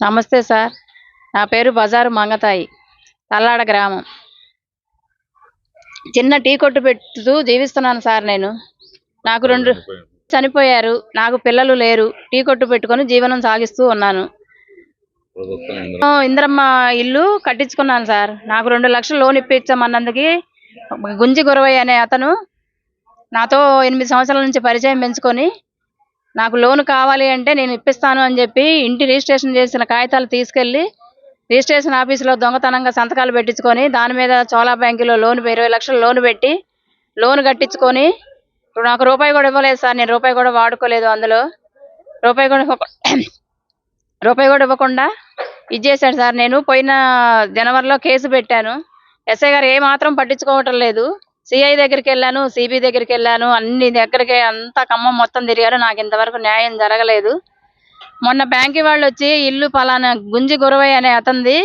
నమస్తే సార్. నా పేరు బజారు మంగతాయి తల్లాడ గ్రామం. చిన్న టీ కొట్టు పెడుతూ జీవిస్తున్నాను సార్ నేను. నాకు రెండు చనిపోయారు నాకు పిల్లలు లేరు టీ కొట్టు పెట్టుకొని జీవనం సాగిస్తూ ఉన్నాను. ఇంద్రమ్మ ఇల్లు కట్టించుకున్నాను సార్. నాకు రెండు లక్షలు లోన్ ఇప్పించమన్నందుకు గుంజి గురవయ్య అనే అతను నాతో ఎనిమిది సంవత్సరాల నుంచి పరిచయం పెంచుకొని నాకు లోన్ కావాలి అంటే నేను ఇప్పిస్తాను అని చెప్పి ఇంటి రిజిస్ట్రేషన్ చేసిన కాగితాలు తీసుకెళ్ళి రిజిస్ట్రేషన్ ఆఫీసులో దొంగతనంగా సంతకాలు పెట్టించుకొని దాని మీద చోళా బ్యాంకులో లోన్ ఇరవై లక్షలు లోన్ పెట్టి లోన్ కట్టించుకొని ఇప్పుడు నాకు రూపాయి కూడా ఇవ్వలేదు సార్. నేను రూపాయి కూడా వాడుకోలేదు అందులో. రూపాయి కూడా రూపాయి కూడా ఇవ్వకుండా ఇచ్చేసాడు సార్. నేను పోయిన జనవరిలో కేసు పెట్టాను. ఎస్ఐ గారు ఏ మాత్రం పట్టించుకోవటం లేదు. సిఐ దగ్గరికి వెళ్ళాను సిబి దగ్గరికి వెళ్ళాను అన్ని దగ్గరికి అంతా ఖమ్మం మొత్తం తిరిగారు. నాకు ఇంతవరకు న్యాయం జరగలేదు. మొన్న బ్యాంకు వాళ్ళు వచ్చి ఇల్లు పలానా గుంజి గురవయ్య అనే అతంది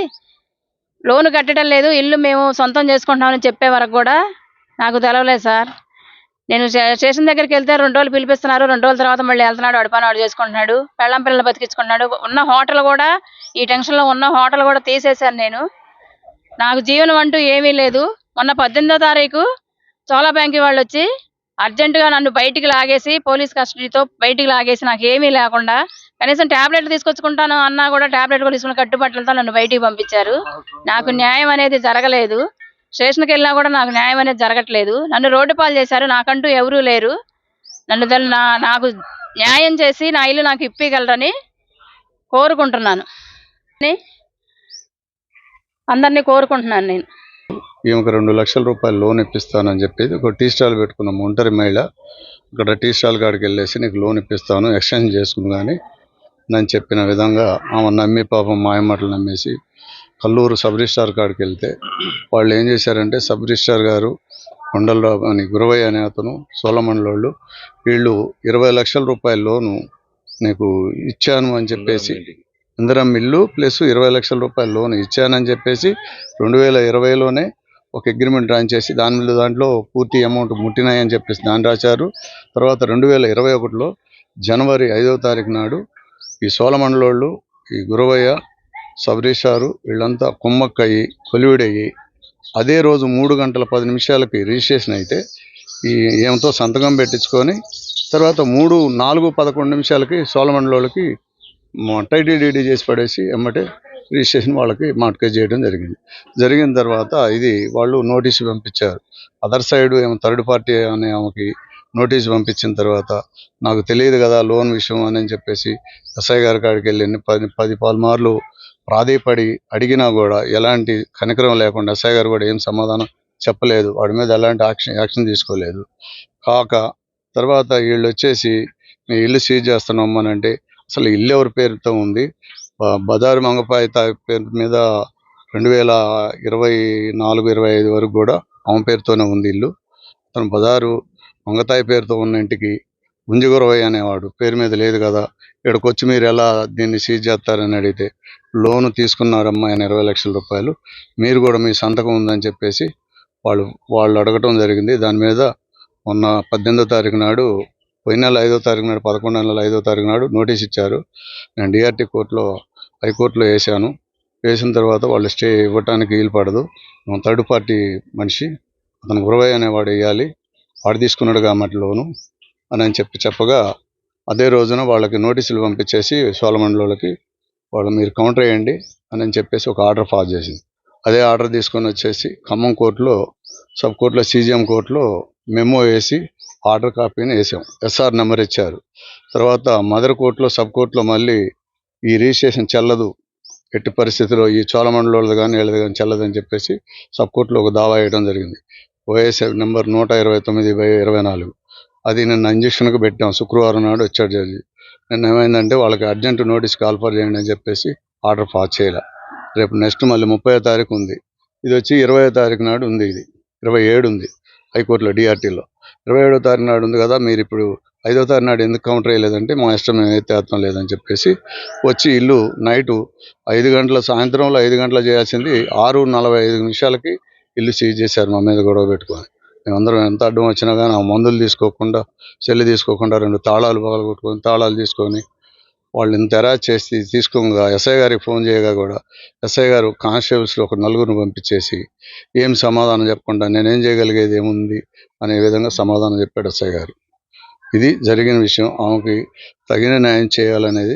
లోన్ కట్టడం లేదు ఇల్లు మేము సొంతం చేసుకుంటున్నామని చెప్పే వరకు కూడా నాకు తెలవలేదు సార్. నేను స్టేషన్ దగ్గరికి వెళ్తే రెండు రోజులు పిలిపిస్తున్నారు. రెండు రోజుల తర్వాత మళ్ళీ వెళ్తున్నాడు అడుపాను వాడు చేసుకుంటున్నాడు పెళ్ళం పిల్లలు బతికించుకుంటున్నాడు ఉన్న హోటల్ కూడా ఈ టెన్షన్లో ఉన్న హోటల్ కూడా తీసేశాను నేను. నాకు జీవనం అంటూ ఏమీ లేదు. మొన్న పద్దెనిమిదో తారీఖు చోళా బ్యాంక్ వాళ్ళు వచ్చి అర్జెంటుగా నన్ను బయటికి లాగేసి పోలీస్ కస్టడీతో బయటికి లాగేసి నాకు ఏమీ లేకుండా కనీసం టాబ్లెట్ తీసుకొచ్చుకుంటాను అన్నా కూడా టాబ్లెట్ కూడా తీసుకుని కట్టుబట్టలతో నన్ను బయటికి పంపించారు. నాకు న్యాయం అనేది జరగలేదు. స్టేషన్కి వెళ్ళినా కూడా నాకు న్యాయం అనేది జరగట్లేదు. నన్ను రోడ్డు పాలు చేశారు. నాకంటూ ఎవరూ లేరు. నన్ను నా నాకు న్యాయం చేసి నా ఇల్లు నాకు ఇప్పగలరని కోరుకుంటున్నాను. అందరినీ కోరుకుంటున్నాను నేను. ఈమెకు రెండు లక్షల రూపాయలు లోన్ ఇప్పిస్తానని చెప్పేసి ఒక టీ స్టాల్ పెట్టుకున్నాం ఒంటరి మహిళ. ఇక్కడ టీ స్టాల్ కాడికి వెళ్ళేసి నీకు లోన్ ఇప్పిస్తాను ఎక్స్చేంజ్ చేసుకుని కానీ నేను చెప్పిన విధంగా ఆమె నమ్మి పాపం మాయమాటలు నమ్మేసి కల్లూరు సబ్ రిజిస్టార్ కాడికి వెళ్తే వాళ్ళు ఏం చేశారంటే సబ్ రిజిస్టార్ గారు కొండలరావు అని గురవయ్య అనే అతను సోలమండలోళ్ళు వీళ్ళు ఇరవై లక్షల రూపాయల లోను నీకు ఇచ్చాను అని చెప్పేసి ఇందిరం ఇల్లు ప్లస్ ఇరవై లక్షల రూపాయల లోన్ ఇచ్చానని చెప్పేసి రెండు వేల ఇరవైలోనే ఒక అగ్రిమెంట్ డ్రాన్ చేసి దాని మీద దాంట్లో పూర్తి అమౌంట్ ముట్టినాయని చెప్పేసి దాన్ని రాశారు. తర్వాత రెండు వేల ఇరవై ఒకటిలో జనవరి ఐదవ తారీఖు నాడు ఈ సోలమండలోళ్ళు ఈ గురవయ్య సబరీషారు వీళ్ళంతా కుమ్మక్కయ్యి కొలివిడయ్యి అదే రోజు మూడు గంటల పది నిమిషాలకి రిజిస్ట్రేషన్ అయితే ఈ ఏమితో సంతకం పెట్టించుకొని తర్వాత మూడు నాలుగు పదకొండు నిమిషాలకి సోలమండలోళ్ళకి టైటీ డీడీ చేసి పడేసి ఎమ్మటే రిజిస్ట్రేషన్ వాళ్ళకి మార్కేజ్ చేయడం జరిగింది. జరిగిన తర్వాత ఇది వాళ్ళు నోటీసు పంపించారు. అదర్ సైడ్ ఏమో థర్డ్ పార్టీ అనే ఆమెకి నోటీస్ పంపించిన తర్వాత నాకు తెలియదు కదా లోన్ విషయం అని చెప్పేసి ఎస్ఐ గారి కాడికి వెళ్ళి పది పది పాలుమార్లు ప్రాధేయపడి అడిగినా కూడా ఎలాంటి కనికరం లేకుండా ఎస్ఐ గారు కూడా ఏం సమాధానం చెప్పలేదు. వాడి మీద ఎలాంటి యాక్షన్ యాక్షన్ తీసుకోలేదు. కాక తర్వాత వీళ్ళు వచ్చేసి మీ ఇల్లు సీజ్ చేస్తున్నాం అంటే అసలు ఇల్లు ఎవరి పేరుతో ఉంది? బజారు మంగపాయి తా- పేరు మీద రెండు వేల ఇరవై నాలుగు ఇరవై ఐదు వరకు కూడా ఆమె పేరుతోనే ఉంది ఇల్లు. తన బజారు మంగతాయి పేరుతో ఉన్న ఇంటికి గుంజగురవయ్య అనేవాడు. పేరు మీద లేదు కదా. ఇక్కడికి వచ్చి మీరు ఎలా దీన్ని సీజ్ చేస్తారని అడిగితే లోను తీసుకున్నారమ్మా ఆయన ఇరవై లక్షల రూపాయలు. మీరు కూడా మీ సంతకం ఉందని చెప్పేసి వాళ్ళు వాళ్ళు అడగటం జరిగింది. దాని మీద మొన్న పద్దెనిమిదో తారీఖు నాడు పోయిన నెల ఐదో తారీఖు నాడు పదకొండు నెలల ఐదో తారీఖు నాడు నోటీస్ ఇచ్చారు. నేను డిఆర్టీ కోర్టులో హైకోర్టులో వేశాను. వేసిన తర్వాత వాళ్ళు స్టే ఇవ్వటానికి వీలు పడదు. థర్డ్ పార్టీ మనిషి అతను గురవయ్య అనేవాడు వేయాలి. వాడు తీసుకున్నాడు కాబట్టి లోను అని అని చెప్పి చెప్పగా అదే రోజున వాళ్ళకి నోటీసులు పంపించేసి సోలమండలోకి వాళ్ళు మీరు కౌంటర్ వేయండి అని అని చెప్పేసి ఒక ఆర్డర్ పాస్ చేసింది. అదే ఆర్డర్ తీసుకొని వచ్చేసి ఖమ్మం కోర్టులో సబ్ కోర్టులో సీజీఎం కోర్టులో మెమో వేసి ఆర్డర్ కాపీని వేసాం. ఎస్ఆర్ నెంబర్ ఇచ్చారు. తర్వాత మదర్ కోర్టులో సబ్ కోర్టులో మళ్ళీ ఈ రిజిస్ట్రేషన్ చెల్లదు. ఎట్టి పరిస్థితిలో ఈ చోళమండలోది కానీ వీళ్ళది కానీ చెల్లదని చెప్పేసి సబ్ కోర్టులో ఒక దావా వేయడం జరిగింది. ఓఎస్ఎఫ్ నెంబర్ నూట ఇరవై తొమ్మిది బై ఇరవై నాలుగు. అది నిన్న ఇంజక్షన్కి పెట్టాం. శుక్రవారం నాడు వచ్చాడు జడ్జి. నిన్న ఏమైందంటే వాళ్ళకి అర్జెంట్ నోటీస్ కాల్ఫర్ చేయండి అని చెప్పేసి ఆర్డర్ పాస్ చేయలే. రేపు నెక్స్ట్ మళ్ళీ ముప్పై తారీఖు ఉంది. ఇది వచ్చి ఇరవై తారీఖు నాడు ఉంది ఇది. ఇరవై ఏడు ఉంది హైకోర్టులో డిఆర్టీలో. ఇరవై ఏడో తారీఖు నాడు ఉంది కదా మీరు ఇప్పుడు ఐదో తారీఖు నాడు ఎందుకు కౌంటర్ వేయలేదంటే మా ఇష్టం మేము అయితే అర్థం లేదని చెప్పేసి వచ్చి ఇల్లు నైటు ఐదు గంటల సాయంత్రంలో ఐదు గంటల చేయాల్సింది ఆరు నలభై ఐదు నిమిషాలకి ఇల్లు సీజ్ చేశారు మా మీద గొడవ పెట్టుకొని. మేమందరం ఎంత అడ్డం వచ్చినా కానీ ఆ మందులు తీసుకోకుండా చెల్లి తీసుకోకుండా రెండు తాళాలు పగలగొట్టుకొని తాళాలు తీసుకొని వాళ్ళు ఇంత ఎరా చేసి తీసుకోగా ఎస్ఐ గారికి ఫోన్ చేయగా కూడా ఎస్ఐ గారు కానిస్టేబుల్స్లో ఒక నలుగురిని పంపించేసి ఏం సమాధానం చెప్పకుండా నేనేం చేయగలిగేది ఏముంది? అనే విధంగా సమాధానం చెప్పాడు ఎస్ఐ గారు. ఇది జరిగిన విషయం. ఆమెకి తగిన న్యాయం చేయాలనేది